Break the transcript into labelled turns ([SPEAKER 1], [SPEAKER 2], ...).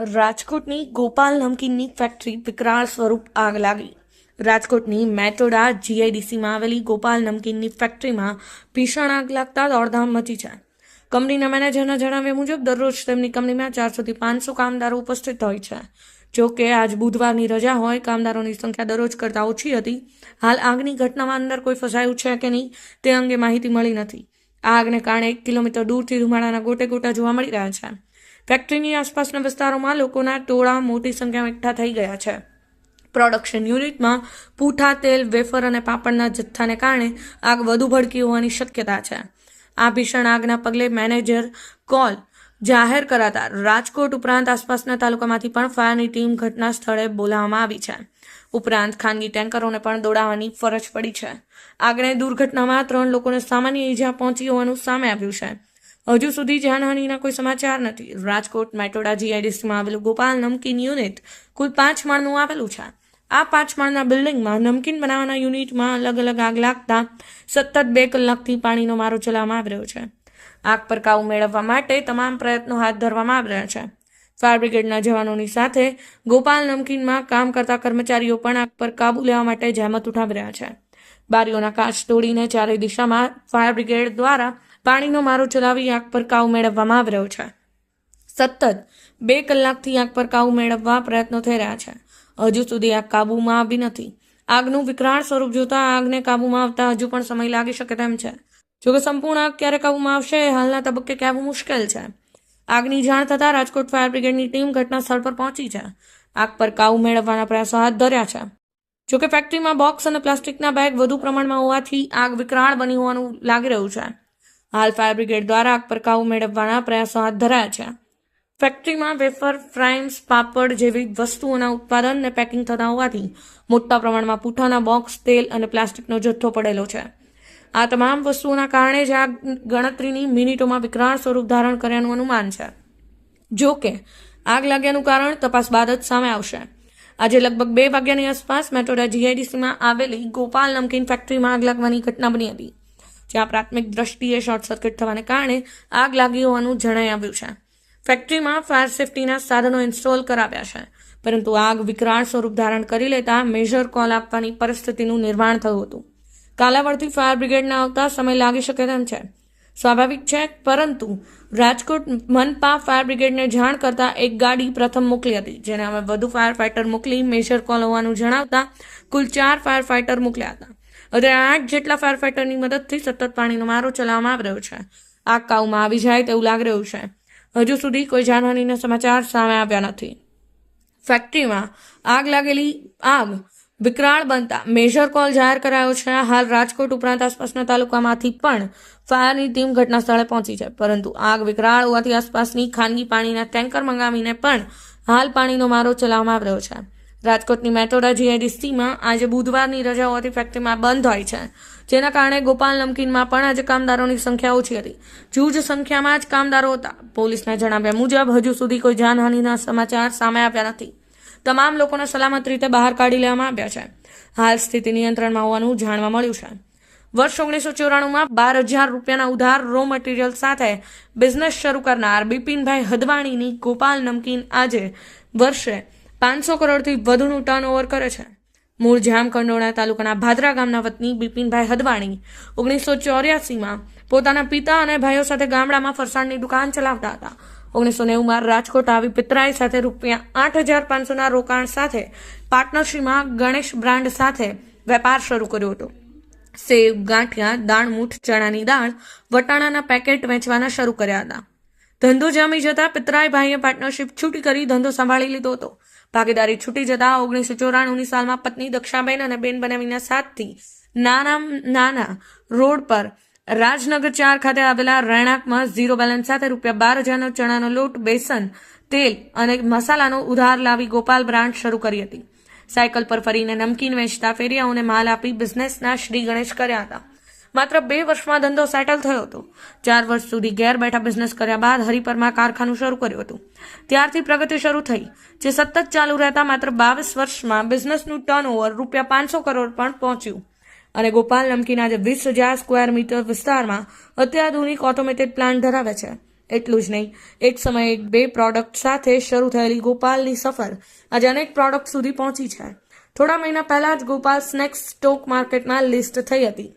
[SPEAKER 1] રાજકોટની ગોપાલ નમકીનની ફેક્ટરી વિકરાળ સ્વરૂપ આગ લાગી. રાજકોટની મેટોડા જીઆઈડીસીમાં આવેલી ગોપાલ નમકીનની ફેક્ટરીમાં ભીષણ આગ લાગતા દોડધામ મચી છે. કંપનીના મેનેજરના જણાવ્યા મુજબ, દરરોજ તેમની કંપનીમાં ચારસોથી પાંચસો કામદારો ઉપસ્થિત હોય છે. જો કે, આજ બુધવારની રજા હોય, કામદારોની સંખ્યા દરરોજ કરતાં ઓછી હતી. હાલ આગની ઘટનામાં અંદર કોઈ ફસાયું છે કે નહીં, તે અંગે માહિતી મળી નથી. આગને કારણે એક કિલોમીટર દૂરથી ધુમાડાના ગોટે ગોટા જોવા મળી રહ્યા છે. ફેક્ટરીની આસપાસના વિસ્તારોમાં લોકોના ટોળા મોટી સંખ્યામાં એકઠા થઈ ગયા છે. પ્રોડક્શન યુનિટમાં પૂઠા, તેલ, વેફર અને પાપડના જથ્થાને કારણે આગ વધુ ભડકી હોવાની શક્યતા છે. આ ભીષણ આગના પગલે મેનેજર કોલ જાહેર કરાતા રાજકોટ ઉપરાંત આસપાસના તાલુકામાંથી પણ ફાયરની ટીમ ઘટના સ્થળે બોલાવવામાં આવી છે. ઉપરાંત ખાનગી ટેન્કરોને પણ દોડાવવાની ફરજ પડી છે. આગને દુર્ઘટનામાં ત્રણ લોકોને સામાન્ય ઈજા પહોંચી હોવાનું સામે આવ્યું છે. હજુ સુધી જાનહાનિના કોઈ સમાચાર નથી. રાજકોટ, મેટોડા, જીઆઈડીસીમાં આવેલું ગોપાલ નમકીન યુનિટ કુલ પાંચ માળનું આવેલું છે. આ પાંચ માળના બિલ્ડિંગમાં નમકીન બનાવવાના યુનિટમાં અલગ અલગ આગ લાગતા સતત બે કલાકથી પાણીનો મારો ચલાવવામાં આવી રહ્યો છે. આગ પર કાબુ મેળવવા માટે તમામ પ્રયત્નો હાથ ધરવામાં આવી રહ્યા છે. ફાયર બ્રિગેડના જવાનોની સાથે ગોપાલ નમકીનમાં કામ કરતા કર્મચારીઓ પણ આગ પર કાબુ લેવા માટે જહેમત ઉઠાવી રહ્યા છે. બારીઓના કાચ તોડીને ચારે દિશામાં ફાયર બ્રિગેડ દ્વારા પાણીનો મારો ચલાવી આગ પર કાવ મેળવવામાં આવી રહ્યો છે. સતત બે કલાકથી આંખ પર કાબુ મેળવવા પ્રયત્નો થઈ રહ્યા છે. હજુ સુધી આગ કાબૂમાં આવી નથી. આગનું વિકરાળ સ્વરૂપ જોતા આગને કાબૂમાં આવતા હજુ પણ સમય લાગી શકે તેમ છે. જોકે સંપૂર્ણ આગ ક્યારે કાબૂમાં આવશે હાલના તબક્કે કહેવું મુશ્કેલ છે. આગની જાણ થતાં રાજકોટ ફાયર બ્રિગેડની ટીમ ઘટના સ્થળ પર પહોંચી છે. આગ પર કાબુ મેળવવાના પ્રયાસો હાથ ધર્યા છે. જોકે ફેક્ટરીમાં બોક્સ અને પ્લાસ્ટિકના બેગ વધુ પ્રમાણમાં હોવાથી આગ વિકરાળ બની હોવાનું લાગી રહ્યું છે. હાલ ફાયર બ્રિગેડ દ્વારા આગ પર કાબુ મેળવવાના પ્રયાસો હાથ ધરાયા છે. ફેક્ટરીમાં વેફર ફ્રાઈમ્સ પાપડ જેવી વસ્તુઓના ઉત્પાદન અને પેકિંગ થતા હોવાથી મોટા પ્રમાણમાં પૂઠાના બોક્સ, તેલ અને પ્લાસ્ટિકનો જથ્થો પડેલો છે. આ તમામ વસ્તુઓના કારણે જ આ ગણતરીની મિનિટોમાં વિકરાળ સ્વરૂપ ધારણ કર્યાનું અનુમાન છે. જો કે, આગ લાગ્યાનું કારણ તપાસ બાદ જ સામે આવશે. આજે લગભગ બે વાગ્યાની આસપાસ મેટોડા જીઆઈડીસીમાં આવેલી ગોપાલ નમકીન ફેક્ટરીમાં આગ લાગવાની ઘટના બની હતી. જ્યાં પ્રાથમિક દ્રષ્ટિએ શોર્ટ સર્કિટ થવાને કારણે આગ લાગી હોવાનું જણાઈ આવ્યું છે. ફેક્ટરીમાં ફાયર સેફટીના સાધનો ઇન્સ્ટોલ કરાવ્યા છે. પરંતુ આગ વિકરાળ સ્વરૂપ ધારણ કરી લેતા મેજર કોલ આપવાની પરિસ્થિતિનું નિર્માણ થયું હતું. કાલાવડથી ફાયર બ્રિગેડના આવતા સમય લાગી શકે તેમ છે. સ્વાભાવિક છે, પરંતુ રાજકોટ મનપા ફાયર બ્રિગેડને જાણ કરતા એક ગાડી પ્રથમ મોકલી હતી, જેને અમે વધુ ફાયર ફાઇટર મોકલી મેજર કોલ હોવાનું જણાવતા કુલ ચાર ફાયર ફાઇટર મોકલ્યા હતા. અત્યારે આઠ જેટલા ફાયર ફાઇટરની મદદથી સતત પાણીનો મારો ચલાવવામાં આવી રહ્યો છે. આગ કાઉમાં આવી જાય તેવું લાગી રહ્યું છે. હજુ સુધી કોઈ જાનહાનીના સમાચાર સામે આવ્યા નથી. ફેક્ટરીમાં આગ લાગેલી આગ વિકરાળ બનતા મેજર કોલ જાહેર કરાયો છે. હાલ રાજકોટ ઉપરાંત આસપાસના તાલુકામાંથી પણ ફાયરની ટીમ ઘટના સ્થળે પહોંચી છે. પરંતુ આગ વિકરાળ હોવાથી આસપાસની ખાનગી પાણીના ટેન્કર મંગાવીને પણ હાલ પાણીનો મારો ચલાવવામાં આવી રહ્યો છે. રાજકોટની મેટોડા જીઆઈડીસીમાં આજે બુધવારની રજા હોવાથી ફેક્ટરીમાં બંધ હોય છે. જેના કારણે ગોપાલ નમકીનમાં પણ આજે કામદારોની સંખ્યા ઓછી હતી. જૂજ સંખ્યામાં જ કામદારો હતા. પોલીસના જણાવ્યા મુજબ હજુ સુધી કોઈ જાનહાનિના સમાચાર સામે આવ્યા નથી. તમામ લોકોને સલામત રીતે બહાર કાઢી લેવામાં આવ્યા છે. હાલ સ્થિતિ નિયંત્રણમાં હોવાનું જાણવા મળ્યું છે. વર્ષ ઓગણીસો ચોરાણુંમાં બાર હજાર રૂપિયાના ઉધાર રો મટીરિયલ સાથે બિઝનેસ શરૂ કરનાર બિપિનભાઈ હદવાણીની ગોપાલ નમકીન આજે વર્ષે પાંચસો કરોડથી વધુનું ટર્નઓવર કરે છે. મૂળ જામકંડોળા તાલુકાના ભાદરા ગામના વતની બિપિનભાઈ હદવાણી ઓગણીસો ચોર્યાસીમાં પોતાના પિતા અને ભાઈઓ સાથે ગામડામાં ફરસાણની દુકાન ચલાવતા હતા. ઓગણીસો નેવુંમાં રાજકોટ આવી પિતરાઈ સાથે રૂપિયા આઠ હજાર પાંચસોના રોકાણ સાથે પાર્ટનરશીપમાં ગણેશ બ્રાન્ડ સાથે વેપાર શરૂ કર્યો હતો. સેવ, ગાંઠિયા, દાણમૂઠ, ચણાની દાળ, વટાણાના પેકેટ વેચવાના શરૂ કર્યા હતા. ધંધો જામી જતા પિતરાઈ ભાઈએ પાર્ટનરશીપ છૂટી કરી ધંધો સંભાળી લીધો હતો. ભાગીદારી છૂટી જતા ઓગણીસો ચોરાણુંની સાલમાં પત્ની દક્ષાબેન અને બેન બનાવીના સાથથી નાના નાના રોડ પર રાજનગર ચાર ખાતે આવેલા રહેણાંકમાં ઝીરો બેલેન્સ સાથે રૂપિયા બાર હજારનો ચણાનો લોટ, બેસન, તેલ અને મસાલાનો ઉધાર લાવી ગોપાલ બ્રાન્ડ શરૂ કરી હતી. સાયકલ પર ફરીને નમકીન વેચતા ફેરિયાઓને માલ આપી બિઝનેસના શ્રી ગણેશ કર્યા હતા. માત્ર બે વર્ષમાં ધંધો સેટલ થયો હતો. ચાર વર્ષ સુધી ઘેર બેઠા બિઝનેસ કર્યા બાદ હરિપરમાં કારખાનું શરૂ કર્યું હતું. ત્યારથી પ્રગતિ શરૂ થઈ, જે સતત ચાલુ રહેતા માત્ર બાવીસ વર્ષમાં બિઝનેસનું ટર્નઓવર રૂપિયા પાંચસો કરોડ પણ પહોંચ્યું. અને ગોપાલ નમકીન આજે વીસ હજાર સ્ક્વેર મીટર વિસ્તારમાં અત્યાધુનિક ઓટોમેટેડ પ્લાન્ટ ધરાવે છે. એટલું જ નહીં, એક સમયે બે પ્રોડક્ટ સાથે શરૂ થયેલી ગોપાલની સફર આજે અનેક પ્રોડક્ટ સુધી પહોંચી છે. થોડા મહિના પહેલા જ ગોપાલ સ્નેક્સ સ્ટોક માર્કેટમાં લિસ્ટ થઈ હતી.